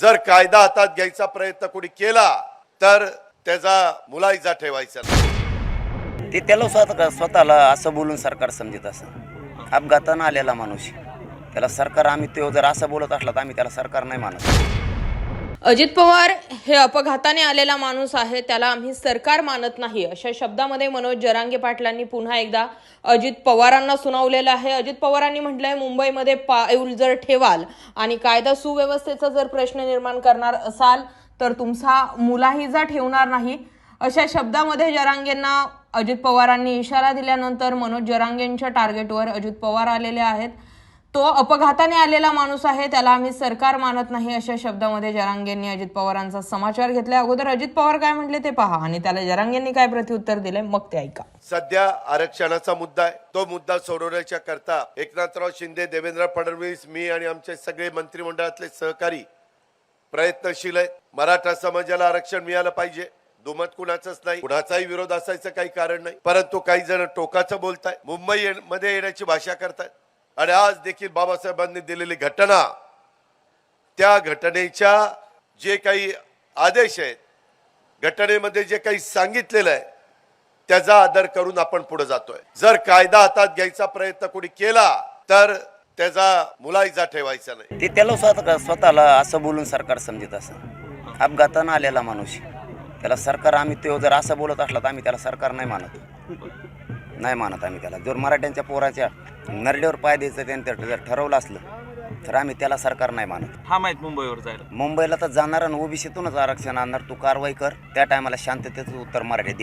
जर कायदा हातात घ्यायचा प्रयत्न कोणी केला तर त्याचा मुलायजा ठेवायचा ते त्याला स्वतः स्वतःला असं बोलून सरकार समजत असं. अपघातानं आलेला माणूस. त्याला सरकार आम्ही तो जर असं बोलत असला तर आम्ही त्याला सरकार नाही मानत. अजित पवार हे अपघाताने आलेला माणूस आहे त्याला आम्ही सरकार मानत नाही. अशा शब्दामध्ये मनोज जरांगे पाटलांनी पुन्हा एकदा अजित पवारांना सुनावलेलं आहे. अजित पवारांनी म्हटलंय मुंबईमध्ये पाऊल जर ठेवाल आणि कायदा सुव्यवस्थेचा जर प्रश्न निर्माण करणार असाल तर तुमचा मुलाहिजा ठेवणार नाही. अशा शब्दामध्ये जरांगेंना अजित पवारांनी इशारा दिल्यानंतर मनोज जरांगेंच्या टार्गेटवर अजित पवार आलेले आहेत. तो अपघाताने आलेला माणूस आहे त्याला आम्ही सरकार मानत नाही अशा शब्दामध्ये जरांगेंनी अजित पवारांचा समाचार घेतला अगोदर अजित पवार काय म्हटले ते पहा आणि त्याला जरांगेंनी काय प्रत्युत्तर दिले मग ते ऐका. सध्या आरक्षणाचा मुद्दा आहे. तो मुद्दा सोडवण्याच्या करता एकनाथराव शिंदे देवेंद्र फडणवीस मी आणि आमचे सगळे मंत्रिमंडळातले सहकारी प्रयत्नशील आहेत मराठा समाजाला आरक्षण मिळालं पाहिजे. दुमत कुणाचंच नाही. कुणाचाही विरोध असायचं काही कारण नाही. परंतु काही जण टोकाचं बोलताय. मुंबई ये- मध्ये येण्याची भाषा करतायत. आणि आज देखील बाबासाहेबांनी दिलेली घटना त्या घटनेच्या जे काही आदेश आहेत घटनेमध्ये जे काही सांगितलेलं आहे त्याचा आदर करून आपण पुढे जातोय. जर कायदा हातात घ्यायचा प्रयत्न कोणी केला तर त्याचा मुलायजा ठेवायचा नाही. ते त्याला स्वतः स्वतःला असं बोलून सरकार समजत असं अपघातानं आलेला माणूस त्याला सरकार आम्ही तो जर असं बोलत असला तर आम्ही त्याला सरकार नाही मानत. नाही मानत आम्ही त्याला. जर मराठ्यांच्या पोराच्या नरड्यावर पाय द्यायचं त्याने तर जर ठरवलं असलं तर आम्ही त्याला सरकार नाही मानत. हा माहीत मुंबईवर जायला. मुंबईला तर जाणार आणि ओबीसीतूनच आरक्षण आणणार. तू कारवाई कर. त्या टायमाला शांततेचं उत्तर मराठी देते.